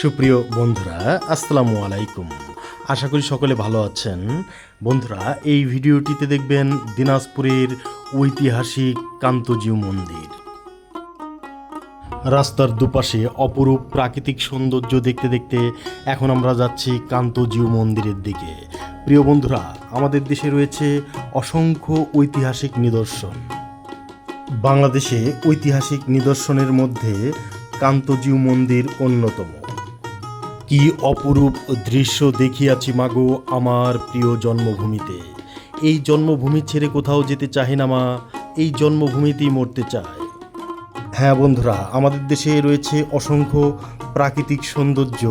সুপ্রিয় বন্ধুরা, আসসালামু আলাইকুম। আশা করি সকলে ভালো আছেন। বন্ধুরা, এই ভিডিওটিতে দেখবেন দিনাজপুরের ঐতিহাসিক কান্তজিউ মন্দির। রাস্তার দুপাশে অপরূপ প্রাকৃতিক সৌন্দর্য দেখতে দেখতে এখন আমরা যাচ্ছি কান্তজিউ মন্দিরের দিকে। প্রিয় বন্ধুরা, আমাদের দেশে রয়েছে অসংখ্য ঐতিহাসিক নিদর্শন। বাংলাদেশে ঐতিহাসিক নিদর্শনের মধ্যে কান্তজিউ মন্দির অন্যতম। কি অপরূপ দৃশ্য দেখিয়াছি মাগো আমার প্রিয় জন্মভূমিতে? এই জন্মভূমি ছেড়ে কোথাও যেতে চাহে না মা, এই জন্মভূমিতেই মরতে চায়। হ্যাঁ বন্ধুরা, আমাদের দেশে রয়েছে অসংখ্য প্রাকৃতিক সৌন্দর্য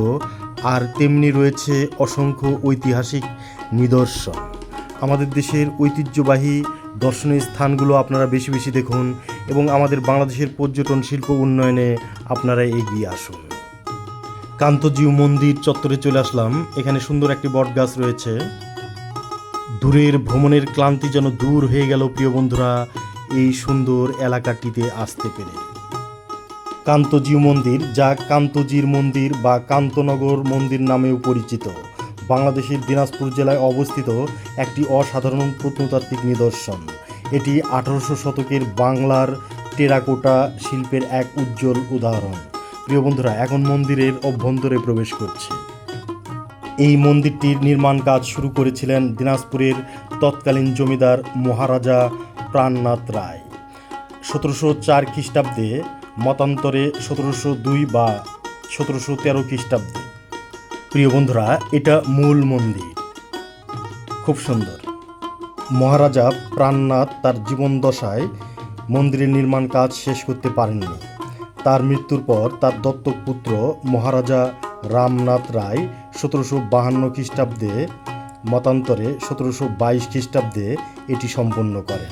আর তেমনি রয়েছে অসংখ্য ঐতিহাসিক নিদর্শন। আমাদের দেশের ঐতিহ্যবাহী দর্শনীয় স্থানগুলো আপনারা বেশি বেশি দেখুন এবং আমাদের বাংলাদেশের পর্যটন শিল্প উন্নয়নে আপনারা এগিয়ে আসুন। কান্তজিউ মন্দির চত্বরে চলে আসলাম। এখানে সুন্দর একটি বট গাছ রয়েছে। দূরের ভ্রমণের ক্লান্তি যেন দূর হয়ে গেল, প্রিয় বন্ধুরা, এই সুন্দর এলাকাটিতে আসতে পেরে। কান্তজিউ মন্দির, যা কান্তজির মন্দির বা কান্তনগর মন্দির নামেও পরিচিত। বাংলাদেশের দিনাজপুর জেলায় অবস্থিত একটি অসাধারণ প্রত্নতাত্ত্বিক নিদর্শন। এটি আঠারোশো শতকের বাংলার টেরাকোটা শিল্পের এক উজ্জ্বল উদাহরণ। প্রিয় বন্ধুরা, এখন মন্দিরের অভ্যন্তরে প্রবেশ করছে। এই মন্দিরটির নির্মাণ কাজ শুরু করেছিলেন দিনাজপুরের তৎকালীন জমিদার মহারাজা প্রাণনাথ রায়। সতেরোশো চার খ্রিস্টাব্দে, মতান্তরে সতেরোশো দুই বা সতেরোশো তেরো খ্রিস্টাব্দে। প্রিয় বন্ধুরা, এটা মূল মন্দির। খুব সুন্দর। মহারাজা প্রাণনাথ তার জীবন দশায় মন্দিরের নির্মাণ কাজ শেষ করতে পারেননি। তার মৃত্যুর পর তার দত্তক পুত্র মহারাজা রামনাথ রায় সতেরোশো বাহান্ন খ্রিস্টাব্দে মতান্তরে সতেরোশো বাইশ খ্রিস্টাব্দে এটি সম্পন্ন করেন।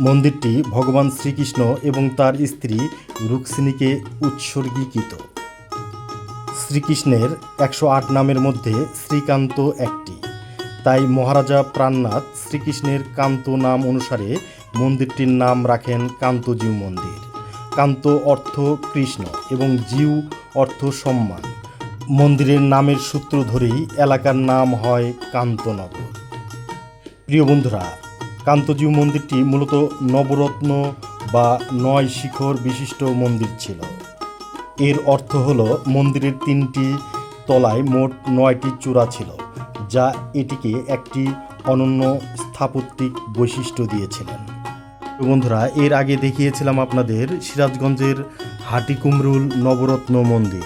মন্দিরটি ভগবান শ্রীকৃষ্ণ এবং তার স্ত্রী রুক্মিণীকে উৎসর্গীকৃত। শ্রীকৃষ্ণের একশো আট নামের মধ্যে শ্রীকান্ত একটি। তাই মহারাজা প্রাণনাথ শ্রীকৃষ্ণের কান্ত নাম অনুসারে মন্দিরটির নাম রাখেন কান্তজিউ মন্দির। কান্ত অর্থ কৃষ্ণ এবং জিউ অর্থ সম্মান। মন্দিরের নামের সূত্র ধরেই এলাকার নাম হয় কান্তনগর। প্রিয় বন্ধুরা, কান্তজিউ মন্দিরটি মূলত নবরত্ন বা নয় শিখর বিশিষ্ট মন্দির ছিল। এর অর্থ হল মন্দিরের তিনটি তলায় মোট নয়টি চূড়া ছিল, যা এটিকে একটি অনন্য স্থাপত্যিক বৈশিষ্ট্য দিয়েছিলেন। বন্ধুরা, এর আগে দেখিয়েছিলাম আপনাদের সিরাজগঞ্জের হাটিকুমরুল নবরত্ন মন্দির।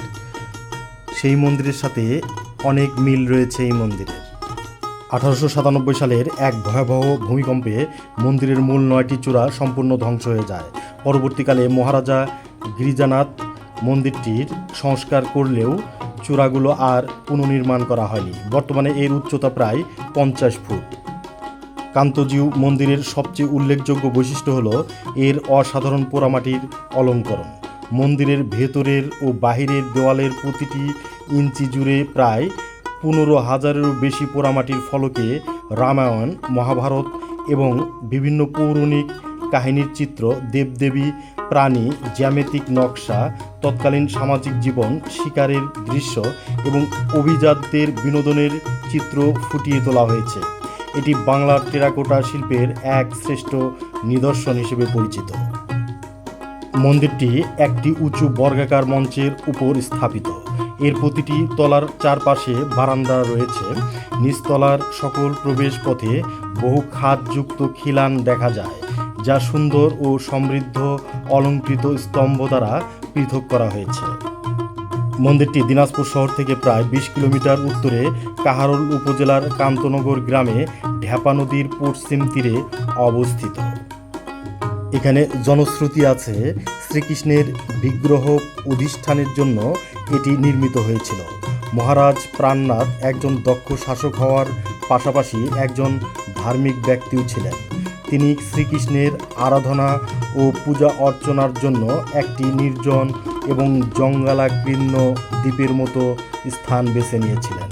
সেই মন্দিরের সাথে অনেক মিল রয়েছে এই মন্দিরের। আঠারোশো সাতানব্বই সালের এক ভয়াবহ ভূমিকম্পে মন্দিরের মূল নয়টি চূড়া সম্পূর্ণ ধ্বংস হয়ে যায়। পরবর্তীকালে মহারাজা গিরিজানাথ মন্দিরটির সংস্কার করলেও চূড়াগুলো আর পুনর্নির্মাণ করা হয়নি। বর্তমানে এর উচ্চতা প্রায় পঞ্চাশ ফুট। কান্তজিউ মন্দিরের সবচেয়ে উল্লেখযোগ্য বৈশিষ্ট্য হল এর অসাধারণ পোড়ামাটির অলঙ্করণ। মন্দিরের ভেতরের ও বাহিরের দেওয়ালের প্রতিটি ইঞ্চি জুড়ে প্রায় পনেরো হাজারেরও বেশি পোড়ামাটির ফলকে রামায়ণ, মহাভারত এবং বিভিন্ন পৌরাণিক কাহিনীর চিত্র, দেবদেবী, প্রাণী, জ্যামিতিক নকশা, তৎকালীন সামাজিক জীবন, শিকারের দৃশ্য এবং অভিজাতদের বিনোদনের চিত্র ফুটিয়ে তোলা হয়েছে। এটি বাংলার টেরাকোটা শিল্পের এক শ্রেষ্ঠ নিদর্শন হিসেবে পরিচিত। মন্দিরটি একটি উঁচু বর্গাকার মঞ্চের উপর স্থাপিত। এর প্রতিটি তলার চারপাশে বারান্দা রয়েছে। নিচতলার সকল প্রবেশ পথে বহু খাদযুক্ত খিলান দেখা যায়, যা সুন্দর ও সমৃদ্ধ অলঙ্কৃত স্তম্ভ দ্বারা পৃথক করা হয়েছে। মন্দিরটি দিনাজপুর শহর থেকে প্রায় বিশ কিলোমিটার উত্তরে কাহারোল উপজেলার কান্তনগর গ্রামে ঢ্যাপা নদীর পশ্চিম তীরে অবস্থিত। এখানে জনশ্রুতি আছে শ্রীকৃষ্ণের বিগ্রহ অধিষ্ঠানের জন্য এটি নির্মিত হয়েছিল। মহারাজ প্রাণনাথ একজন দক্ষ শাসক হওয়ার পাশাপাশি একজন ধার্মিক ব্যক্তিও ছিলেন। তিনি শ্রীকৃষ্ণের আরাধনা ও পূজা অর্চনার জন্য একটি নির্জন এবং জঙ্গলাকীর্ণ দ্বীপের মতো স্থান বেছে নিয়েছিলেন।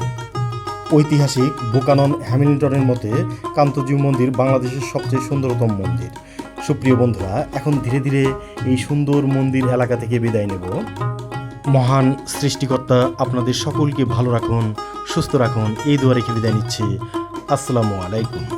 ঐতিহাসিক বুকানন হ্যামিল্টনের মতে কান্তজিউ মন্দির বাংলাদেশের সবচেয়ে সুন্দরতম মন্দির। সুপ্রিয় বন্ধুরা, এখন ধীরে ধীরে এই সুন্দর মন্দির এলাকা থেকে বিদায় নেব। মহান সৃষ্টিকর্তা, আপনাদের সকলকে ভালো রাখুন, সুস্থ রাখুন। এই দুয়ারে রেখে বিদায় নিচ্ছি। আসসালামু আলাইকুম।